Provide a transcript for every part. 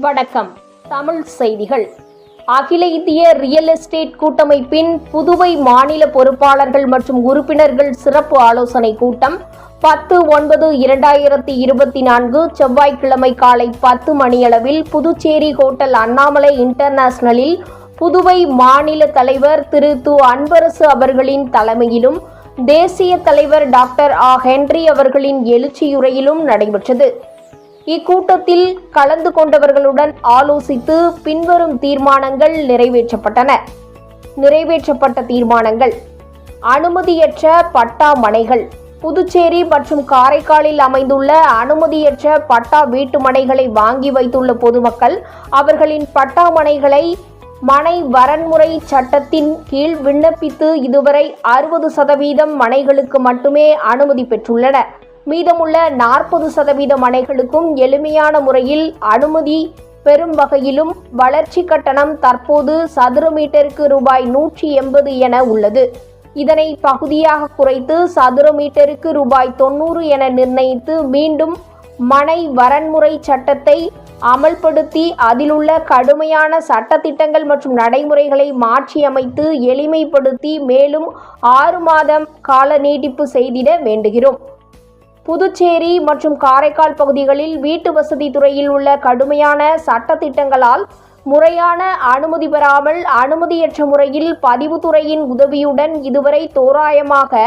வணக்கம். தமிழ் செய்திகள். அகில இந்திய ரியல் எஸ்டேட் கூட்டமைப்பின் புதுவை மாநில பொறுப்பாளர்கள் மற்றும் உறுப்பினர்கள் சிறப்பு ஆலோசனை கூட்டம் பத்து ஒன்பது இரண்டாயிரத்தி இருபத்தி நான்கு செவ்வாய்க்கிழமை காலை பத்து மணியளவில் புதுச்சேரி ஹோட்டல் அண்ணாமலை இன்டர்நேஷனலில் புதுவை மாநில தலைவர் திரு து. அன்பரசு அவர்களின் தலைமையிலும் தேசிய தலைவர் டாக்டர் ஆ. ஹென்றி அவர்களின் எழுச்சியுரையிலும் நடைபெற்றது. இக்கூட்டத்தில் கலந்து கொண்டவர்களுடன் ஆலோசித்து பின்வரும் தீர்மானங்கள் நிறைவேற்றப்பட்டன. நிறைவேற்றப்பட்ட தீர்மானங்கள். அனுமதியற்ற பட்டா மனைகள். புதுச்சேரி மற்றும் காரைக்காலில் அமைந்துள்ள அனுமதியற்ற பட்டா வீட்டு மனைகளை வாங்கி வைத்துள்ள பொதுமக்கள் அவர்களின் பட்டா மனைகளை மனை வரன்முறை சட்டத்தின் கீழ் விண்ணப்பித்து இதுவரை அறுபது சதவீதம் மனைகளுக்கு மட்டுமே அனுமதி பெற்றுள்ளன. மீதமுள்ள நாற்பது சதவீத மனைகளுக்கும் எளிமையான முறையில் அனுமதி பெறும் வகையிலும் வளர்ச்சி கட்டணம் தற்போது சதுர மீட்டருக்கு ரூபாய் நூற்றி எண்பது என உள்ளது. இதனை பகுதியாக குறைத்து சதுர மீட்டருக்கு ரூபாய் தொண்ணூறு என நிர்ணயித்து மீண்டும் மனை வரன்முறை சட்டத்தை அமல்படுத்தி அதிலுள்ள கடுமையான சட்டத்திட்டங்கள் மற்றும் நடைமுறைகளை மாற்றியமைத்து எளிமைப்படுத்தி மேலும் ஆறு மாதம் கால நீட்டிப்பு செய்திட வேண்டுகிறோம். புதுச்சேரி மற்றும் காரைக்கால் பகுதிகளில் வீட்டு வசதி துறையில் உள்ள கடுமையான சட்டத்திட்டங்களால் முறையான அனுமதி பெறாமல் அனுமதியற்ற முறையில் பதிவுத்துறையின் உதவியுடன் இதுவரை தோராயமாக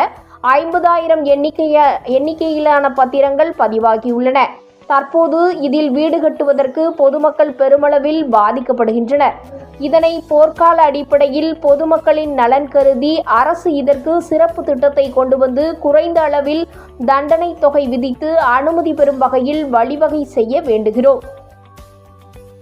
ஐம்பதாயிரம் எண்ணிக்கைய எண்ணிக்கையிலான பத்திரங்கள் பதிவாகியுள்ளன. தற்போது இதில் வீடு கட்டுவதற்கு பொதுமக்கள் பெருமளவில் பாதிக்கப்படுகின்றனர். இதனை போர்க்கால அடிப்படையில் பொதுமக்களின் நலன் கருதி அரசு இதற்கு சிறப்பு திட்டத்தை கொண்டு வந்து குறைந்த அளவில் தண்டனை தொகை விதித்து அனுமதி பெறும் வகையில் வழிவகை செய்ய வேண்டுகிறோம்.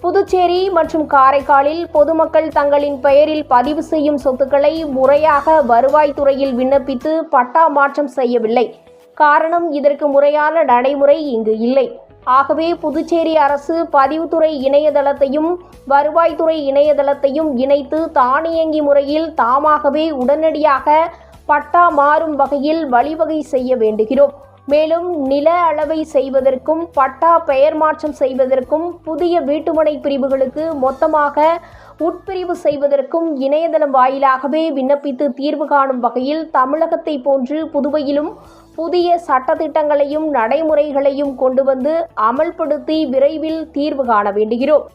புதுச்சேரி மற்றும் காரைக்காலில் பொதுமக்கள் தங்களின் பெயரில் பதிவு செய்யும் சொத்துக்களை முறையாக வருவாய்த்துறையில் விண்ணப்பித்து பட்டா மாற்றம் செய்யவில்லை. காரணம் இதற்கு முறையான நடைமுறை இங்கு இல்லை. ஆகவே புதுச்சேரி அரசு பதிவுத்துறை இணையதளத்தையும் வருவாய்த்துறை இணையதளத்தையும் இணைத்து தானியங்கி முறையில் தாமாகவே உடனடியாக பட்டா மாறும் வகையில் வழிவகை செய்ய வேண்டுகிறோம். மேலும் நில அளவை செய்வதற்கும் பட்டா பெயர் மாற்றம் செய்வதற்கும் புதிய வீட்டுமனை பிரிவுகளுக்கு மொத்தமாக உட்பிரிவு செய்வதற்கும் இணையதளம் வாயிலாகவே விண்ணப்பித்து தீர்வு காணும் வகையில் தமிழகத்தை போன்று புதுவையிலும் புதிய சட்டத்திட்டங்களையும் நடைமுறைகளையும் கொண்டு வந்து அமல்படுத்தி விரைவில் தீர்வு காண வேண்டுகிறோம்.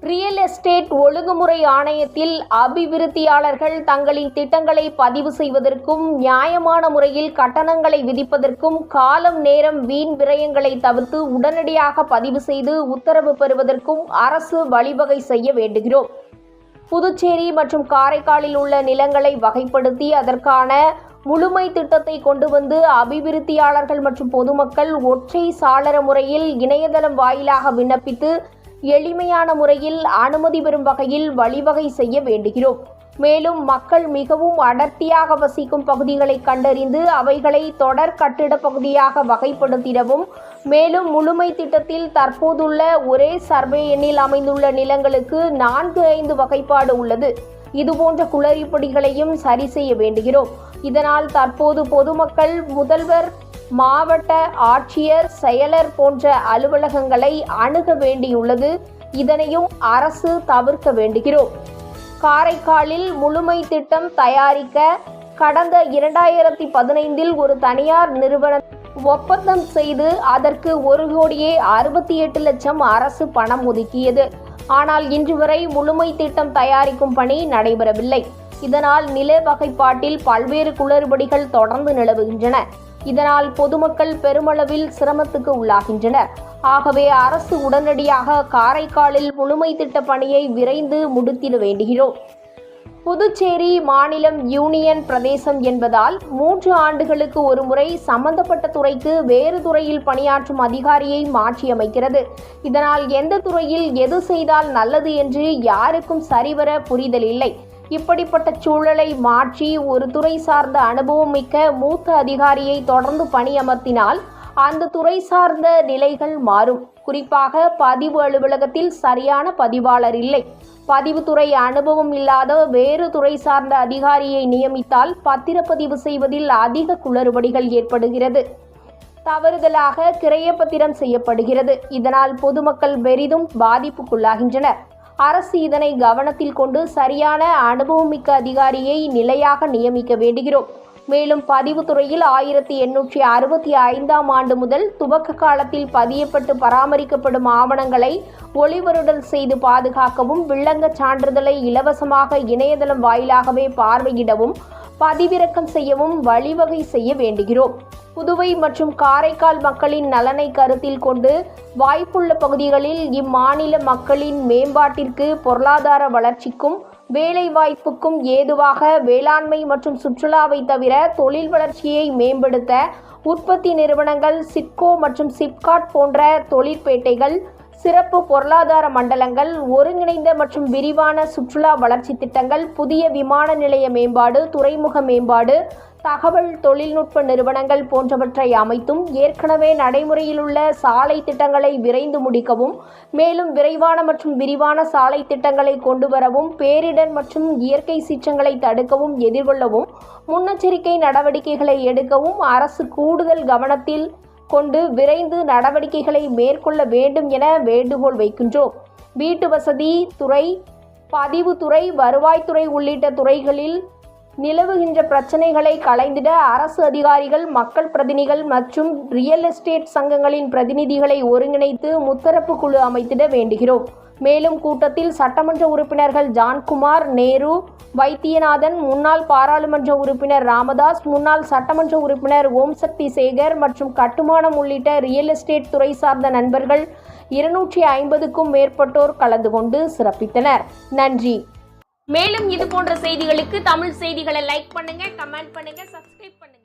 ரியல் எஸ்டேட் ஒழுங்குமுறை ஆணையத்தில் அபிவிருத்தியாளர்கள் தங்களின் திட்டங்களை பதிவு செய்வதற்கும் நியாயமான முறையில் கட்டணங்களை விதிப்பதற்கும் காலம் நேரம் வீண் விரயங்களை தவிர்த்து உடனடியாக பதிவு செய்து உத்தரவு பெறுவதற்கும் அரசு வழிவகை செய்ய வேண்டுகிறோம். புதுச்சேரி மற்றும் காரைக்காலில் உள்ள நிலங்களை வகைப்படுத்தி அதற்கான முழுமை திட்டத்தை கொண்டு வந்து அபிவிருத்தியாளர்கள் மற்றும் பொதுமக்கள் ஒற்றை சாளர முறையில் இணையதளம் வாயிலாக விண்ணப்பித்து எளிமையான முறையில் அனுமதி பெறும் வகையில் வழிவகை செய்ய வேண்டுகிறோம். மேலும் மக்கள் மிகவும் அடர்த்தியாக வசிக்கும் பகுதிகளை கண்டறிந்து அவைகளை தொடர் கட்டிட பகுதியாக வகைப்படுத்திடவும் மேலும் முழுமை திட்டத்தில் தற்போதுள்ள ஒரே சர்வே எண்ணில் அமைந்துள்ள நிலங்களுக்கு நான்கு ஐந்து வகைப்பாடு உள்ளது. இதுபோன்ற குளறுபடிகளையும் சரி செய்ய வேண்டுகிறோம். இதனால் தற்போது பொதுமக்கள் முதல்வர் மாவட்ட ஆட்சியர் செயலர் போன்ற அலுவலகங்களை அணுக வேண்டியுள்ளது. இதனையும் அரசு தவிர்க்க வேண்டுகிறோம். காரைக்காலில் முழுமை திட்டம் தயாரிக்க கடந்த இரண்டாயிரத்தி பதினைந்தில் ஒரு தனியார் நிறுவனம் ஒப்பந்தம் செய்து அதற்கு ஒரு கோடியே அறுபத்தி எட்டு லட்சம் அரசு பணம் ஒதுக்கியது. ஆனால் இன்று வரை முழுமை திட்டம் தயாரிக்கும் பணி நடைபெறவில்லை. இதனால் நில வகைப்பாட்டில் பல்வேறு குளறுபடிகள் தொடர்ந்து நிலவுகின்றன. இதனால் பொதுமக்கள் பெருமளவில் சிரமத்துக்கு உள்ளாகின்றனர். ஆகவே அரசு உடனடியாக காரைக்காலில் முழுமை திட்ட பணியை விரைந்து முடித்திட வேண்டுகிறோம். புதுச்சேரி மாநிலம் யூனியன் பிரதேசம் என்பதால் மூன்று ஆண்டுகளுக்கு ஒரு முறை சம்பந்தப்பட்ட துறைக்கு வேறு துறையில் பணியாற்றும் அதிகாரியை மாற்றியமைக்கிறது. இதனால் எந்த துறையில் எது செய்தால் நல்லது என்று யாருக்கும் சரிவர புரிதல் இல்லை. இப்படிப்பட்ட சூழலை மாற்றி ஒரு துறை சார்ந்த அனுபவம் மிக்க மூத்த அதிகாரியை தொடர்ந்து பணியமர்த்தினால் அந்த துறை சார்ந்த நிலைகள் மாறும். குறிப்பாக பதிவு அலுவலகத்தில் சரியான பதிவாளர் இல்லை. பதிவுத்துறை அனுபவம் இல்லாத வேறு துறை சார்ந்த அதிகாரியை நியமித்தால் பத்திரப்பதிவு செய்வதில் அதிக குளறுபடிகள் ஏற்படுகிறது. தவறுதலாக கிரையப்பத்திரம் செய்யப்படுகிறது. இதனால் பொதுமக்கள் பெரிதும் பாதிப்புக்குள்ளாகின்றனர். அரசு இதனை கவனத்தில் கொண்டு சரியான அனுபவமிக்க அதிகாரியை நிலையாக நியமிக்க வேண்டுகிறோம். மேலும் பதிவுத்துறையில் ஆயிரத்தி எண்ணூற்றி அறுபத்தி ஐந்தாம் ஆண்டு முதல் துவக்க காலத்தில் பதியப்பட்டு பராமரிக்கப்படும் ஆவணங்களை ஒளிவருடல் செய்து பாதுகாக்கவும் வில்லங்கச் சான்றிதழை இலவசமாக இணையதளம் வாயிலாகவே பார்வையிடவும் பதிவிறக்கம் செய்யவும் வழிவகை செய்ய வேண்டுகிறோம். புதுவை மற்றும் காரைக்கால் மக்களின் நலனை கருத்தில் கொண்டு வாய்ப்புள்ள பகுதிகளில் இம்மாநில மக்களின் மேம்பாட்டிற்கு பொருளாதார வளர்ச்சிக்கும் வேலைவாய்ப்புக்கும் ஏதுவாக வேளாண்மை மற்றும் சுற்றுலாவை தவிர தொழில் வளர்ச்சியை மேம்படுத்த உற்பத்தி நிறுவனங்கள் சிட்கோ மற்றும் சிப்காட் போன்ற தொழிற்பேட்டைகள் சிறப்பு பொருளாதார மண்டலங்கள் ஒருங்கிணைந்த மற்றும் விரிவான சுற்றுலா வளர்ச்சி திட்டங்கள் புதிய விமான நிலைய மேம்பாடு துறைமுக மேம்பாடு தகவல் தொழில்நுட்ப நிறுவனங்கள் போன்றவற்றை அமைத்தும் ஏற்கனவே நடைமுறையில் உள்ள சாலை திட்டங்களை விரைந்து முடிக்கவும் மேலும் விரைவான மற்றும் விரிவான சாலை திட்டங்களை கொண்டு வரவும் பேரிடர் மற்றும் இயற்கை சீற்றங்களை தடுக்கவும் எதிர்கொள்ளவும் முன்னெச்சரிக்கை நடவடிக்கைகளை எடுக்கவும் அரசு கூடுதல் கவனத்தில் கொண்டு விரைந்து நடவடிக்கைகளை மேற்கொள்ள வேண்டும் என வேண்டுகோள் வைக்கின்றோம். வீட்டு வசதி துறை பதிவுத்துறை வருவாய்த்துறை உள்ளிட்ட துறைகளில் நிலவுகின்ற பிரச்சனைகளை களைந்திட அரசு அதிகாரிகள் மக்கள் பிரதிநிதிகள் மற்றும் ரியல் எஸ்டேட் சங்கங்களின் பிரதிநிதிகளை ஒருங்கிணைத்து முத்தரப்பு குழு அமைத்திட வேண்டுகிறோம். மேலும் கூட்டத்தில் சட்டமன்ற உறுப்பினர்கள் ஜான்குமார் நேரு வைத்தியநாதன் முன்னாள் பாராளுமன்ற உறுப்பினர் ராமதாஸ் முன்னாள் சட்டமன்ற உறுப்பினர் ஓம் சக்தி சேகர் மற்றும் கட்டுமானம் உள்ளிட்ட ரியல் எஸ்டேட் துறை சார்ந்த நண்பர்கள் இருநூற்றி ஐம்பதுக்கும் மேற்பட்டோர் கலந்து கொண்டு சிறப்பித்தனர். நன்றி. மேலும் இது போன்ற செய்திகளுக்கு தமிழ் செய்திகளை லைக் பண்ணுங்க கமெண்ட் பண்ணுங்க சப்ஸ்கிரைப் பண்ணுங்க.